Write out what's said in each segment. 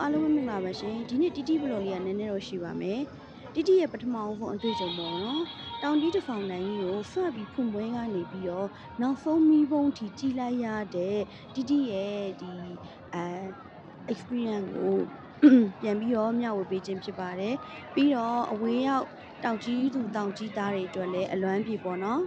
အားလုံးပဲမင်္ဂလာပါရှင်ဒီနေ့တီတီဘလော်လေးကနည်းနည်းတော့ရှိပါမယ်တီတီရဲ့ပထမဦးဆုံးအတွေ့အကြုံပေါ့နော်တောင်တီးတစ်ဖောင်တိုင်းကြီးကိုဖတ်ပြီးဖွင့်ပွဲကနေပြီးတော့နောက်ဆုံးမီးပုံးထိကြည်လိုက်ရတဲ့တီတီရဲ့ဒီအဲ experience ကိုပြန်ပြီးတော့မျှဝေပေးခြင်းဖြစ်ပါတယ်ပြီးတော့အဝေးရောက်တောင်ကြီးသူတောင်ကြီးသားတွေအတွက်လည်းအလွမ်းပြေပေါ့နော်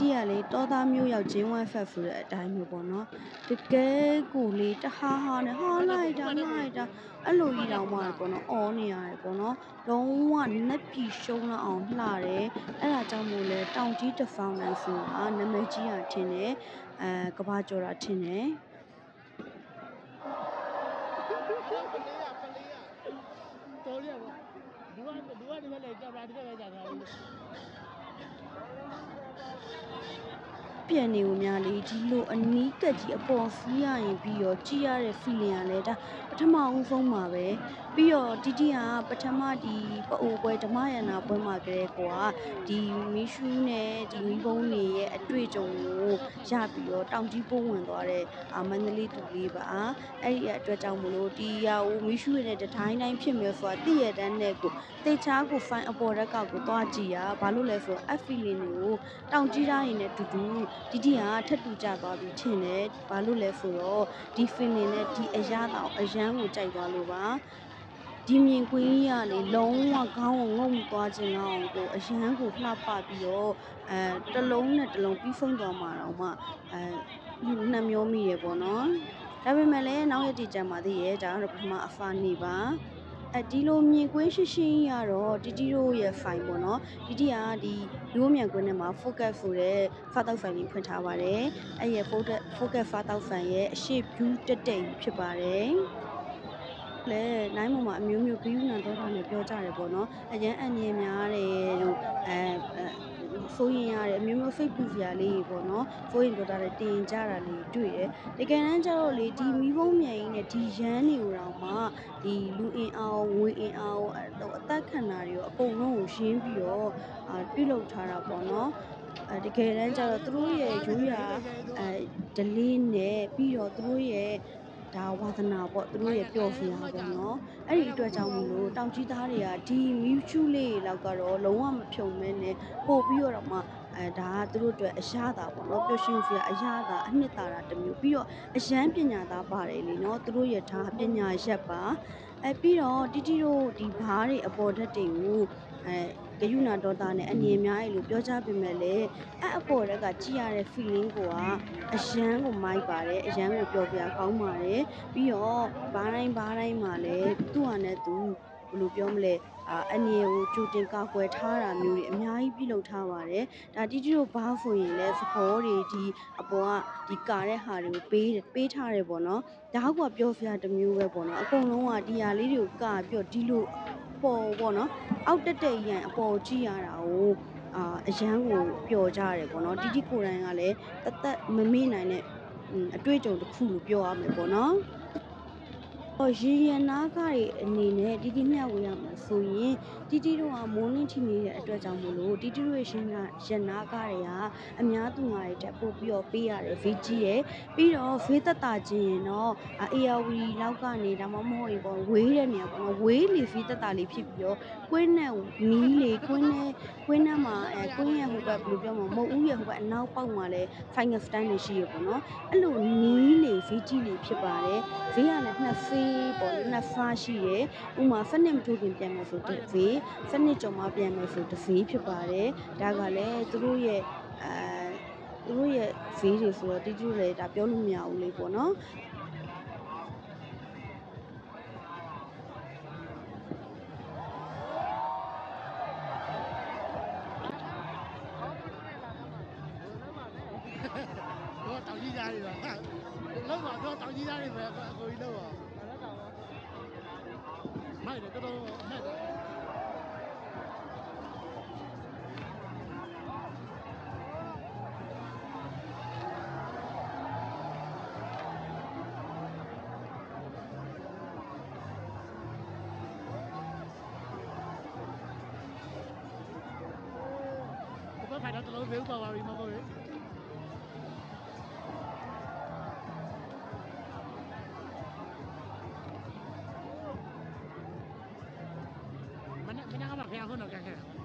တီတီကလေတောသားမျိုးရောက်ဂျင်းဝမ်ဖက်ဖူတဲ့အတိုင်းမျိုးပေါ့နော်တကယ်ကိုလေတဟားဟာနဲ့ဟာလိုက်တာလိုက်တာအဲ့လိုကြီးတောင်မှပေါ့နော်အော်နေရတယ်ပေါ့နော်လုံးဝနက်ပြီရှုံးလောက်အောင်လှတယ်အဲ့ဒါကြောင့်မို့လဲတောင်ကြီးတစ်ဖောင်နိုင်ဆိုတာနာမည်ကြီးတာထင်တယ်အဲကဘာကျော်တာထင်တယ်တော်ရပါဒူကဒူကဒီမဲ့လေကြပါဒီကပဲကြာတာလေ ပြန်နေဦးများလေဒီလိုအနီးကပ်ကြီးအပေါ်စီးရရင်ပြီးတော့ကြည်ရတဲ့ feeling ကလည်းဒါပ ထမဦးဆုံးပါပဲပြီးတော့တီတီကပထမဒီပအိုပွဲဓမ္မယန္နာပွဲမှာကလေးကွာဒီမီရှူးနဲ့ဒီမီဘုံတွေရဲ့အတွေ့အကြုံကိုရပြီးတော့တောင်ကြီးပိုးဝင်သွားတဲ့အာမန္တလေးသူလေးပါအဲ့ဒီအတွက်ကြောင့်မလို့ဒီဟာကိုမီရှူးရဲ့တတိုင်းတိုင်းဖြစ်မယ်ဆိုတာတည့်ရတဲ့နဲ့ကိုတေချာကို fine အပေါ်ရက်ကကိုသွားကြည့်ရဘာလို့လဲဆိုတော့ F feeling တွေကိုတောင်ကြီးသားရင်နဲ့တူတူတီတီကထက်တူကြသွားပြီထင်တယ်ဘာလို့လဲဆိုတော့ဒီ feeling နဲ့ဒီအရာတောင်အရန်ကိုကြိုက်သွားလို့ပါဒီမြင်ကွင်းကြီးကလေလုံးဝခေါင်းကိုငုံသွားခြင်းလောက်အောင်ကိုအရန်ကိုလှပပြီးတော့အဲတစ်လုံးနဲ့တစ်လုံးပြီးဆုံးသွားမှာတော့မှအဲနှမျောမိရပေါ့နော်ဒါပေမဲ့လည်းနောက်ရက်တည်ကြမှာသေးရဲ့ဒါကတော့ပထမအဖာနေပါအဲဒီလိုမြင်ကွင်းရှိရှိရတော့တီတီတို့ရဲ့ file ပေါ့နော်တီတီကဒီလူ့မြန်ကွင်းထဲမှာ focus ဆိုတဲ့ဖတ်တော့ file လေးဖွင့်ထားပါတယ်အဲ့ရဲ့ focus focus ဖတ်တော့ file ရဲ့အရှိ view တက်တက်ကြီးဖြစ်ပါတယ် လဲနိုင်မမှာအမျိုးမျိုးဘီယူနာတော့တာနဲ့ ပြောကြတယ်ပေါ့နော် အရန်အငြင်းများတယ်လို့အဲဆိုရင်ရတယ် အမျိုးမျိုး fake ပူစရာလေးတွေပေါ့နော်ဖိုးရင်တော့တာတွေ တင်ကြတာလေးတွေ့တယ် တကယ်တမ်းကျတော့လေ ဒီမီးပုံးမြန်ကြီးနဲ့ ဒီရန်တွေကိုတော့မှဒီလူအင်အားငွေအင်အားအသက်ခံတာတွေရော အကုန်လုံးကိုရှင်းပြီးတော့အာပြုလုပ်ထားတာပေါ့နော်အဲတကယ်တမ်းကျတော့ သူတို့ရဲ့ ရိုးရာအဲဒလေးနဲ့ ပြီးတော့ သူတို့ရဲ့ ဒါဝါသနာပေါ့သူတို့ရဲ့ပျော်စရာပေါ့နော်အဲ့ဒီအတွက်ကြောင့်မလို့တောင်ကြီးသားတွေကဒီမြူချူလေးလောက်ကတော့လုံးဝမဖြုံမဲနဲ့ပို့ပြီးတော့မှအဲဒါကသူတို့အတွက်အရသာပေါ့နော်ပျော်ရွှင်စရာအရသာအနှစ်သာရတစ်မျိုးပြီးတော့အရန်ပညာသားပါတယ်လीနော်သူတို့ရဲ့ဒါပညာရက်ပါအဲပြီးတော့တီတီတို့ဒီဘားတွေအပေါ်ဓာတ်တွေကိုအဲ ဂယုဏဒေါတာနဲ့အနေအများကြီးလို့ပြောကြပေမဲ့လည်းအဲ့အပေါ်ဓာတ်ကကြည့်ရတဲ့ feeling ကိုကအရန်ကိုမိုက်ပါတယ်အရန်ကိုပျော်ပြကောင်းပါတယ်ပြီးတော့ဘားတိုင်းဘားတိုင်းမှာလည်းသူ့ဟာနဲ့သူဘယ်လိုပြောမလဲအာအနေကိုကြိုတင်ကာကွယ်ထားတာမျိုးတွေအများကြီးပြုလုပ်ထားပါတယ်ဒါတီတီတို့ဘားဆိုရင်လည်းသဘောတွေဒီအပေါ်ကဒီကာတဲ့ဟာတွေကိုပေးပေးထားတယ်ပေါ့နော်ဒါကပြောစရာတစ်မျိုးပဲပေါ့နော်အကုန်လုံးကဒီဟာလေးတွေကိုကာပြီးတော့ဒီလို ပေါ်ပေါ့နော်အောက်တက်တဲ့ရန်အပေါ်ကြည့်ရတာကိုအာအရန်ကိုပျော်ကြရတယ်ပေါ့နော်တီတီကိုယ်တိုင်ကလည်းတသက်မမေ့နိုင်တဲ့အတွေ့အကြုံတစ်ခုလို့ပြောရမယ်ပေါ့နော်ဟော ရေရနာကတွေအနေနဲ့တီတီမျှဝေရမှာဆိုရင်တီတီတို့ကမိုးလင်းချနေတဲ့အတွက်ကြောင့်မို့လို့တီတီတို့ရဲ့ရှင်ကရနာကတွေကအများသူငါတွေတက်ပို့ပြီးတော့ပေးရတယ်ဗီကြီးရယ်ပြီးတော့ဖေးသက်တာချင်းရင်တော့အေယာဝီလောက်ကနေဒါမှမဟုတ်ရင်ပေါ့ဝေးတဲ့နေရာပေါ့နော်ဝေးလေဖေးသက်တာလေးဖြစ်ပြီးတော့ကွင်းနဲ့မီးလေကွင်းနဲ့ကွင်းနဲ့မှာအဲကွင်းရဲ့ဟိုဘက်ဘယ်လိုပြောမလဲမဟုတ်ဦးရဲ့ဟိုဘက်အနောက်ပေါက်မှာလည်း final stand နေရှိရပေါ့နော်အဲ့လိုနီးလေဗီကြီးလေဖြစ်ပါတယ်ဈေးကလည်းနှစ်ဖေးပေါ့နှစ်ဖားရှိရယ်ဥမာဖက်နစ်မထိုးခင်ပြန်မယ်ဆိုတစ်ဖေးဖက်နစ်ကြော်မှပြန်မယ်ဆိုတစ်ဖေးဖြစ်ပါတယ်ဒါကလည်းသူတို့ရဲ့အဲသူတို့ရဲ့ဈေးတွေဆိုတော့တီတူလည်းဒါပြောလို့မရဘူးလေပေါ့နော်တော့တောင်ကြီးသားတွေတော့လောက်ပါတော့တောင်ကြီးသားတွေပဲအကိုကြီးလောက်ပါ မိုက်တယ်တော်တော်အမိုက်တယ်ဘယ်ဖိုင်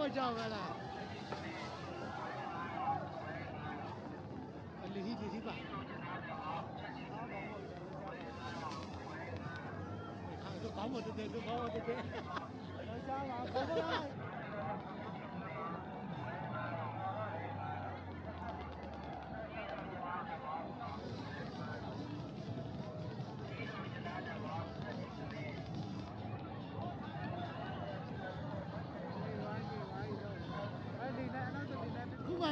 我找回来。啊，你去提提吧。看，这保姆在这，这保姆在这。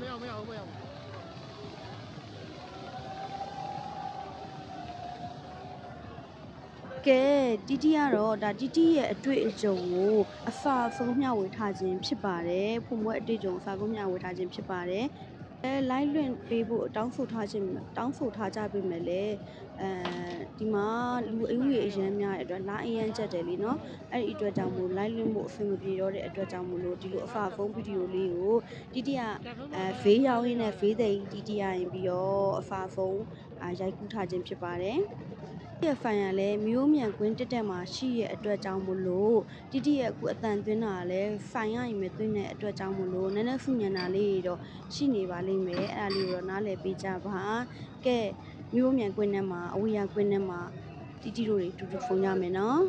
မရမရဘူးမရဘူးကဲတီတီကတော့ဒါတီတီရဲ့အတွေ့အကြုံကိုအစာဆုံးမျှဝေထားခြင်းဖြစ်ပါတယ်ဖွံ့ဖွဲအတွေ့အကြုံအစာဆုံးမျှဝေထားခြင်းဖြစ်ပါတယ် အဲ line လွင့်ပေးဖို့တောင်းဆိုထားခြင်းတောင်းဆိုထားကြပြီမဲ့လေအဲဒီမှာလူအင်ကြီးအရန်များတဲ့အတွက်လာအရန်ချက်တယ်လीเนาะအဲ့ဒီအတွက်ကြောင့်မို့ line လွင့်ဖို့အဆင်မပြေတော့တဲ့အတွက်ကြောင့်မို့လို့ဒီလိုအဖအဖုံးဗီဒီယိုလေးကိုတီတီကအဲဖေးရောင်းရင်းနဲ့ဖေးသိမ်းတီတီရရင်ပြီးတော့အဖအဖုံးအာရိုက်ကူးထားခြင်းဖြစ်ပါတယ် ရဲ့ဖိုင်ရလဲမျိုးမြန်ကွင်းတက်တက်မှာရှိရဲ့အတွက်ကြောင့်မလို့တိတိရဲ့အခုအတန်သွင်းတာလဲဖိုင်ရရင်ပဲသွင်းတဲ့အတွက်ကြောင့်မလို့နည်းနည်းဖူညံတာလေးတွေတော့ရှိနေပါလိမ့်မယ်အဲ့ဒါလေးကိုတော့နားလည်ပေးကြပါကဲမျိုးမြန်ကွင်းထဲမှာအဝေးရကွင်းထဲမှာတိတိတို့တွေတူတူဖုံကြမယ်နော်